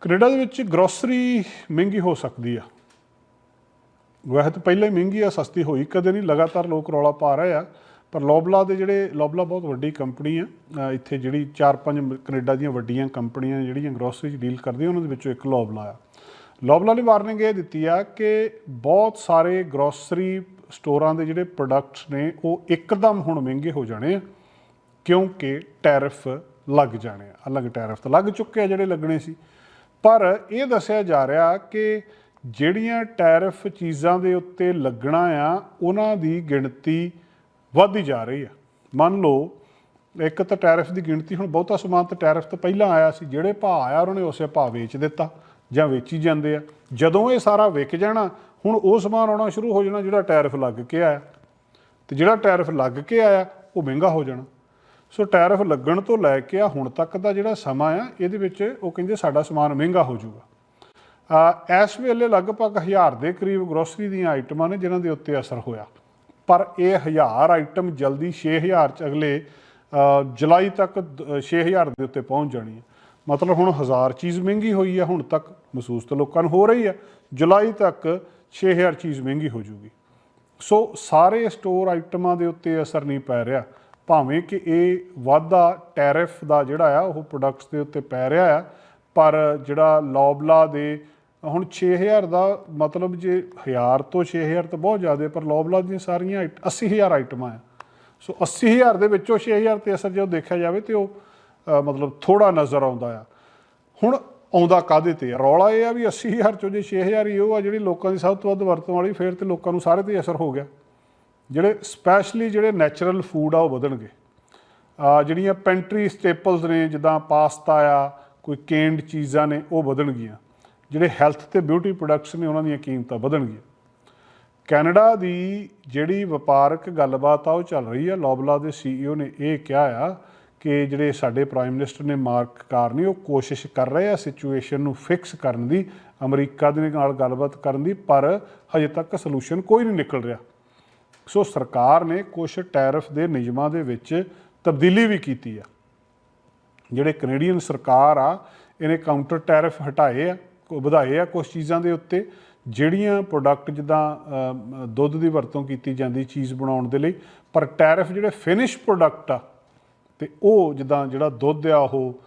Canada ਦੇ ਵਿੱਚ grocery ਮਹਿੰਗੀ ਹੋ ਸਕਦੀ ਆ। ਵੈਸੇ ਤਾਂ ਪਹਿਲਾਂ ਹੀ ਮਹਿੰਗੀ ਆ, ਸਸਤੀ ਹੋਈ, ਕਦੇ ਨਹੀਂ, ਲਗਾਤਾਰ ਲੋਕ ਰੌਲਾ ਪਾ ਰਹੇ ਆ। ਪਰ ਲੋਬਲਾ ਦੇ ਜਿਹੜੇ, ਲੋਬਲਾ ਬਹੁਤ ਵੱਡੀ ਕੰਪਨੀ ਆ। ਇੱਥੇ ਜਿਹੜੀ 4-5 ਕੈਨੇਡਾ ਦੀਆਂ ਵੱਡੀਆਂ ਕੰਪਨੀਆਂ ਜਿਹੜੀਆਂ ਗਰੋਸਰੀ 'ਚ ਡੀਲ ਕਰਦੀਆਂ, ਉਹਨਾਂ ਦੇ ਵਿੱਚੋਂ ਇੱਕ ਲੋਬਲਾ ਆ। ਲੋਬਲਾ ਨੇ ਵਾਰਨਿੰਗ ਇਹ ਦਿੱਤੀ ਆ ਕਿ ਬਹੁਤ ਸਾਰੇ ਗਰੋਸਰੀ ਸਟੋਰਾਂ ਦੇ ਜਿਹੜੇ ਪ੍ਰੋਡਕਟਸ ਨੇ, ਉਹ ਇੱਕਦਮ ਹੁਣ ਮਹਿੰਗੇ ਹੋ ਜਾਣੇ ਆ, ਕਿਉਂਕਿ ਟੈਰਿਫ ਲੱਗ ਜਾਣੇ ਆ। ਅਲੱਗ ਟੈਰਿਫ ਤਾਂ ਲੱਗ ਚੁੱਕੇ ਆ ਜਿਹੜੇ ਲੱਗਣੇ ਸੀ। ਪਰ ਇਹ ਦੱਸਿਆ ਜਾ ਰਿਹਾ ਕਿ ਜਿਹੜੀਆਂ ਟੈਰਿਫ ਚੀਜ਼ਾਂ ਦੇ ਉੱਤੇ ਲੱਗਣਾ ਆ, ਉਹਨਾਂ ਦੀ ਗਿਣਤੀ ਵੱਧਦੀ ਜਾ ਰਹੀ ਆ। ਮੰਨ ਲਓ, ਇੱਕ ਤਾਂ ਟੈਰਿਫ ਦੀ ਗਿਣਤੀ ਹੁਣ ਬਹੁਤਾ ਸਮਾਨ ਤਾਂ ਟੈਰਿਫ ਤੋਂ ਪਹਿਲਾਂ ਆਇਆ ਸੀ, ਜਿਹੜੇ ਭਾਅ ਆਇਆ ਉਹਨਾਂ ਨੇ ਉਸੇ ਭਾਅ ਵੇਚ ਦਿੱਤਾ ਜਾਂ ਵੇਚੀ ਜਾਂਦੇ ਆ। ਜਦੋਂ ਇਹ ਸਾਰਾ ਵਿਕ ਜਾਣਾ, ਹੁਣ ਉਹ ਸਮਾਨ ਆਉਣਾ ਸ਼ੁਰੂ ਹੋ ਜਾਣਾ ਜਿਹੜਾ ਟੈਰਿਫ ਲੱਗ ਕੇ ਆਇਆ। ਤੇ ਜਿਹੜਾ ਟੈਰਿਫ ਲੱਗ ਕੇ ਆਇਆ, ਉਹ ਮਹਿੰਗਾ ਹੋ ਜਾਣਾ। ਸੋ ਟੈਰਿਫ ਲੱਗਣ ਤੋਂ ਲੈ ਕੇ ਆ ਹੁਣ ਤੱਕ ਦਾ ਜਿਹੜਾ ਸਮਾਂ ਆ, ਇਹਦੇ ਵਿੱਚ ਉਹ ਕਹਿੰਦੇ ਸਾਡਾ ਸਮਾਨ ਮਹਿੰਗਾ ਹੋ ਜਾਊਗਾ। ਇਸ ਵੇਲੇ ਲਗਭਗ 1000 ਦੇ ਕਰੀਬ ਗਰੋਸਰੀ ਦੀਆਂ ਆਈਟਮਾਂ ਨੇ ਜਿਨ੍ਹਾਂ ਦੇ ਉੱਤੇ ਅਸਰ ਹੋਇਆ। ਪਰ ਇਹ 1000 ਆਈਟਮ ਜਲਦੀ 6000 ਚ ਅਗਲੇ ਜੁਲਾਈ ਤੱਕ ਦ- 6000 ਦੇ ਉੱਤੇ ਪਹੁੰਚ ਜਾਣੀ ਹੈ ਮਤਲਬ ਹੁਣ 1000 ਚੀਜ਼ ਮਹਿੰਗੀ ਹੋਈ ਹੈ ਹੁਣ ਤੱਕ ਮਹਿਸੂਸ ਤਾਂ ਲੋਕਾਂ ਨੂੰ ਹੋ ਰਹੀ ਹੈ ਜੁਲਾਈ ਤੱਕ 6000 ਚੀਜ਼ ਮਹਿੰਗੀ ਹੋ ਜਾਊਗੀ। ਸੋ ਸਾਰੇ ਸਟੋਰ ਆਈਟਮਾਂ ਦੇ ਉੱਤੇ ਅਸਰ ਨਹੀਂ ਪੈ ਰਿਹਾ। ਭਾਵੇਂ ਕਿ ਇਹ ਵਾਧਾ ਟੈਰਿਫ ਦਾ ਜਿਹੜਾ ਆ, ਉਹ ਪ੍ਰੋਡਕਟਸ ਦੇ ਉੱਤੇ ਪੈ ਰਿਹਾ ਆ, ਪਰ ਜਿਹੜਾ ਲੌਬਲਾ ਦੇ ਹੁਣ 6000 ਦਾ ਮਤਲਬ ਜੇ 1000 ਤੋਂ 6000 ਤਾਂ ਬਹੁਤ ਜ਼ਿਆਦਾ, ਪਰ ਲੌਬਲਾ ਦੀਆਂ ਸਾਰੀਆਂ ਆਈਟ- 80000 ਆਈਟਮਾਂ ਆ। ਸੋ 80000 ਦੇ ਵਿੱਚੋਂ 6000 ਤੇ ਅਸਰ ਜਦੋਂ ਦੇਖਿਆ ਜਾਵੇ ਤੇ ਉਹ ਮਤਲਬ ਥੋੜਾ ਨਜ਼ਰ ਆਉਂਦਾ ਆ। ਹੁਣ ਆਉਂਦਾ ਕਾਦੇ ਤੇ ਰੌਲਾ ਇਹ ਆ ਵੀ 80000 ਚੋਂ ਜੇ 6000 ਹੀ ਉਹ ਆ, ਜਿਹੜੀ ਲੋਕਾਂ ਦੀ ਸਭ ਤੋਂ ਵੱਧ ਵਰਤੋਂ ਵਾਲੀ, ਫਿਰ ਤੇ ਲੋਕਾਂ ਨੂੰ ਸਾਰੇ ਤੇ ਅਸਰ ਹੋ ਗਿਆ। ਜਿਹੜੇ ਸਪੈਸ਼ਲੀ ਜਿਹੜੇ ਨੈਚੁਰਲ ਫੂਡ ਆ ਉਹ ਵਧਣਗੇ। ਜਿਹੜੀਆਂ ਪੈਂਟਰੀ ਸਟੇਪਲਸ ਨੇ, ਜਿੱਦਾਂ ਪਾਸਤਾ ਆ, ਕੋਈ ਕੇਂਡ ਚੀਜ਼ਾਂ ਨੇ, ਉਹ ਵਧਣਗੀਆਂ। ਜਿਹੜੇ ਹੈਲਥ ਤੇ ਬਿਊਟੀ ਪ੍ਰੋਡਕਟਸ ਨੇ, ਉਹਨਾਂ ਦੀਆਂ ਕੀਮਤਾਂ ਵਧਣਗੀਆਂ। ਕੈਨੇਡਾ ਦੀ ਜਿਹੜੀ ਵਪਾਰਕ ਗੱਲਬਾਤ ਆ, ਉਹ ਚੱਲ ਰਹੀ ਆ। ਲੋਬਲਾ ਦੇ ਸੀਈਓ ਨੇ ਇਹ ਕਿਹਾ ਆ ਕਿ ਜਿਹੜੇ ਸਾਡੇ ਪ੍ਰਾਈਮ ਮਿਨਿਸਟਰ ਨੇ ਮਾਰਕ ਕਾਰਨੀ, ਉਹ ਕੋਸ਼ਿਸ਼ ਕਰ ਰਹੇ ਆ ਸਿਚੁਏਸ਼ਨ ਨੂੰ ਫਿਕਸ ਕਰਨ ਦੀ, ਅਮਰੀਕਾ ਦੇ ਨਾਲ ਗੱਲਬਾਤ ਕਰਨ ਦੀ, ਪਰ ਹਜੇ ਤੱਕ ਸੋਲੂਸ਼ਨ ਕੋਈ ਨਹੀਂ ਨਿਕਲ ਰਿਹਾ। ਸੋ ਸਰਕਾਰ ਨੇ ਕੁਝ ਟੈਰਿਫ ਦੇ ਨਿਯਮਾਂ ਦੇ ਵਿੱਚ ਤਬਦੀਲੀ ਵੀ ਕੀਤੀ ਆ। ਜਿਹੜੇ ਕੈਨੇਡੀਅਨ ਸਰਕਾਰ ਆ ਇਹਨੇ ਕਾਊਂਟਰ ਟੈਰਿਫ ਹਟਾਏ ਆ ਵਧਾਏ ਆ ਕੁਝ ਚੀਜ਼ਾਂ ਦੇ ਉੱਤੇ। ਜਿਹੜੀਆਂ ਪ੍ਰੋਡਕਟ ਜਿੱਦਾਂ ਦੁੱਧ ਦੀ ਵਰਤੋਂ ਕੀਤੀ ਜਾਂਦੀ ਚੀਜ਼ ਬਣਾਉਣ ਦੇ ਲਈ ਪਰ ਟੈਰਿਫ ਜਿਹੜੇ ਫਿਨਿਸ਼ ਪ੍ਰੋਡਕਟ ਆ ਤੇ ਉਹ ਜਿੱਦਾਂ ਜਿਹੜਾ ਦੁੱਧ ਆ ਉਹ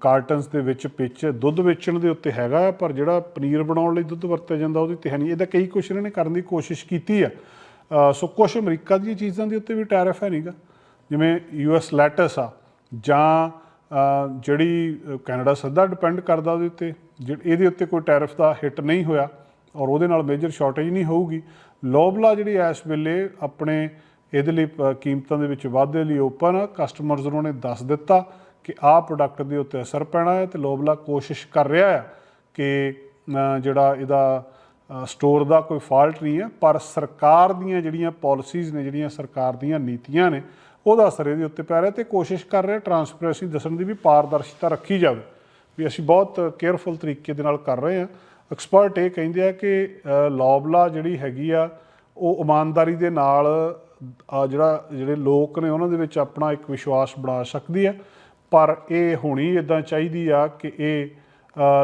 ਕਾਰਟਨਸ ਦੇ ਵਿੱਚ ਪਿੱਚ ਦੁੱਧ ਵੇਚਣ ਦੇ ਉੱਤੇ ਹੈਗਾ ਆ, ਪਰ ਜਿਹੜਾ ਪਨੀਰ ਬਣਾਉਣ ਲਈ ਦੁੱਧ ਵਰਤਿਆ ਜਾਂਦਾ ਉਹਦੀ ਤੇ ਹੈ ਨਹੀਂ। ਇਹਦਾ ਕਈ ਕੁਛ ਇਹਨਾਂ ਨੇ ਕਰਨ ਦੀ ਕੋਸ਼ਿਸ਼ ਕੀਤੀ ਆ। ਸੋ ਕੁਛ ਅਮਰੀਕਾ ਦੀਆਂ ਚੀਜ਼ਾਂ ਦੇ ਉੱਤੇ ਵੀ ਟੈਰਿਫ ਹੈ ਨਹੀਂਗਾ। ਜਿਵੇਂ ਯੂਐਸ ਲੈਟਸ ਆ, ਜਾਂ ਜਿਹੜੀ ਕੈਨੇਡਾ ਸਿੱਧਾ ਡਿਪੈਂਡ ਕਰਦਾ ਉਹਦੇ ਉੱਤੇ, ਜਿਹ- ਇਹਦੇ ਉੱਤੇ ਕੋਈ ਟੈਰਿਫ ਦਾ ਹਿੱਟ ਨਹੀਂ ਹੋਇਆ, ਔਰ ਉਹਦੇ ਨਾਲ ਮੇਜਰ ਸ਼ਾਰਟੇਜ ਨਹੀਂ ਹੋਊਗੀ। ਲੋਬਲਾ ਜਿਹੜੀ ਇਸ ਵੇਲੇ ਆਪਣੇ ਇਹਦੇ ਲਈ ਪ- ਕੀਮਤਾਂ ਦੇ ਵਿੱਚ ਵਾਧੇ ਲਈ ਓਪਨ ਆ। ਕਸਟਮਰਸ ਨੂੰ ਨੇ ਦੱਸ ਦਿੱਤਾ ਕਿ ਆਹ ਪ੍ਰੋਡਕਟ ਦੇ ਉੱਤੇ ਅਸਰ ਪੈਣਾ ਹੈ ਤੇ ਲੋਬਲਾ ਕੋਸ਼ਿਸ਼ ਕਰ ਰਿਹਾ ਹੈ ਕਿ ਜਿਹੜਾ ਇਹਦਾ ਸਟੋਰ ਦਾ ਕੋਈ ਫਾਲਟ ਨਹੀਂ ਹੈ ਪਰ ਸਰਕਾਰ ਦੀਆਂ ਜਿਹੜੀਆਂ ਪਾਲਿਸੀਜ਼ ਨੇ ਜਿਹੜੀਆਂ ਸਰਕਾਰ ਦੀਆਂ ਨੀਤੀਆਂ ਨੇ ਉਹਦਾ ਅਸਰ ਇਹਦੇ ਉੱਤੇ ਪੈ ਰਿਹਾ ਤੇ ਕੋਸ਼ਿਸ਼ ਕਰ ਰਿਹਾ ਟਰਾਂਸਪਰੈਂਸੀ ਦੱਸਣ ਦੀ ਵੀ ਪਾਰਦਰਸ਼ਤਾ ਰੱਖੀ ਜਾਵੇ। ਵੀ ਅਸੀਂ ਬਹੁਤ ਕੇਅਰਫੁਲ ਤਰੀਕੇ ਦੇ ਨਾਲ ਕਰ ਰਹੇ ਹਾਂ। ਐਕਸਪਰਟ ਇਹ ਕਹਿੰਦੇ ਆ ਕਿ ਅ, ਲੋਬਲਾ ਜਿਹੜੀ ਹੈਗੀ ਆ ਉਹ ਇਮਾਨਦਾਰੀ ਦੇ ਨਾਲ ਜਿਹੜਾ ਜਿਹੜੇ ਲੋਕ ਨੇ ਉਹਨਾਂ ਦੇ ਵਿੱਚ ਆਪਣਾ ਇੱਕ ਵਿਸ਼ਵਾਸ ਬਣਾ ਸਕਦੀ ਹੈ। ਪਰ ਇਹ ਹੋਣੀ ਇਦਾਂ ਚਾਹੀਦੀ ਆ ਕਿ ਇਹ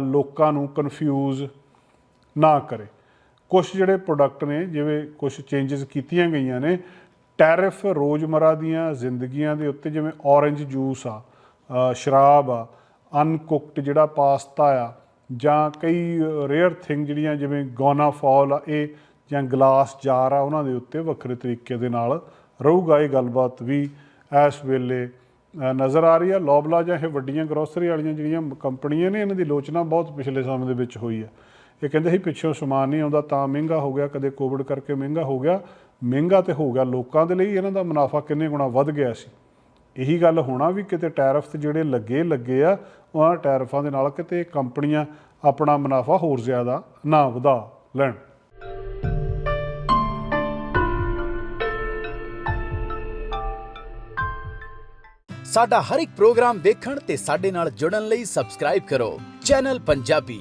ਲੋਕਾਂ ਨੂੰ ਕਨਫਿਊਜ਼ ਨਾ ਕਰੇ। ਕੁਝ ਜਿਹੜੇ ਪ੍ਰੋਡਕਟ ਨੇ, ਜਿਵੇਂ ਕੁਝ ਚੇਂਜਸ ਕੀਤੀਆਂ ਗਈਆਂ ਨੇ ਟੈਰਿਫ ਰੋਜ਼ਮਰਾ ਦੀਆਂ ਜ਼ਿੰਦਗੀਆਂ ਦੇ ਉੱਤੇ, ਜਿਵੇਂ ਔਰੇਂਜ ਜੂਸ ਆ ਸ਼ਰਾਬ ਆ ਅਨਕੁਕਡ ਜਿਹੜਾ ਪਾਸਤਾ ਆ, ਜਾਂ ਕਈ ਰੇਅਰ ਥਿੰਗ ਜਿਹੜੀਆਂ ਜਿਵੇਂ ਗੋਨਾਫਾਲ ਆ, ਇਹ ਜਾਂ ਗਲਾਸ ਜਾਰ ਆ, ਉਹਨਾਂ ਦੇ ਉੱਤੇ ਵੱਖਰੇ ਤਰੀਕੇ ਦੇ ਨਾਲ ਰਹੂਗਾ ਇਹ ਗੱਲਬਾਤ ਵੀ ਇਸ ਵੇਲੇ। ਨਜ਼ਰ ਆ ਰਹੀ ਆ ਲੋਬਲਾ ਜਾਂ ਇਹ ਵੱਡੀਆਂ ਗਰੋਸਰੀ ਵਾਲੀਆਂ ਜਿਹੜੀਆਂ ਕੰਪਨੀਆਂ ਨੇ, ਇਹਨਾਂ ਦੀ ਲੋਚਨਾ ਬਹੁਤ ਪਿਛਲੇ ਸਮੇਂ ਦੇ ਵਿੱਚ ਹੋਈ ਆ। ਇਹ ਕਹਿੰਦੇ ਸੀ, ਪਿੱਛੋਂ ਸਮਾਨ ਨਹੀਂ ਆਉਂਦਾ, ਤਾਂ ਮਹਿੰਗਾ ਹੋ ਗਿਆ, ਕਦੇ ਕੋਵਿਡ ਕਰਕੇ ਮਹਿੰਗਾ ਹੋ ਗਿਆ। ਮਹਿੰਗਾ ਤੇ ਹੋ ਗਿਆ। ਲੋਕਾਂ ਦੇ ਲਈ ਇਹਨਾਂ ਦਾ ਮੁਨਾਫਾ ਕਿੰਨੇ ਗੁਣਾ ਵੱਧ ਗਿਆ ਸੀ। ਇਹੀ ਗੱਲ ਹੋਣਾ ਵੀ ਕਿਤੇ ਟੈਰਫ ਤੇ ਜਿਹੜੇ ਲੱਗੇ ਲੱਗੇ ਆ ਉਹਨਾਂ ਟੈਰਫਾਂ ਦੇ ਨਾਲ ਕਿਤੇ ਕੰਪਨੀਆਂ ਆਪਣਾ ਮੁਨਾਫਾ ਹੋਰ ਜ਼ਿਆਦਾ ਨਾ ਵਧਾ ਲੈਣ। ਸਾਡਾ ਹਰ ਇੱਕ ਪ੍ਰੋਗਰਾਮ ਦੇਖਣ ਤੇ ਸਾਡੇ ਨਾਲ ਜੁੜਨ ਲਈ ਸਬਸਕ੍ਰਾਈਬ ਕਰੋ। ਚੈਨਲ ਪੰਜਾਬੀ।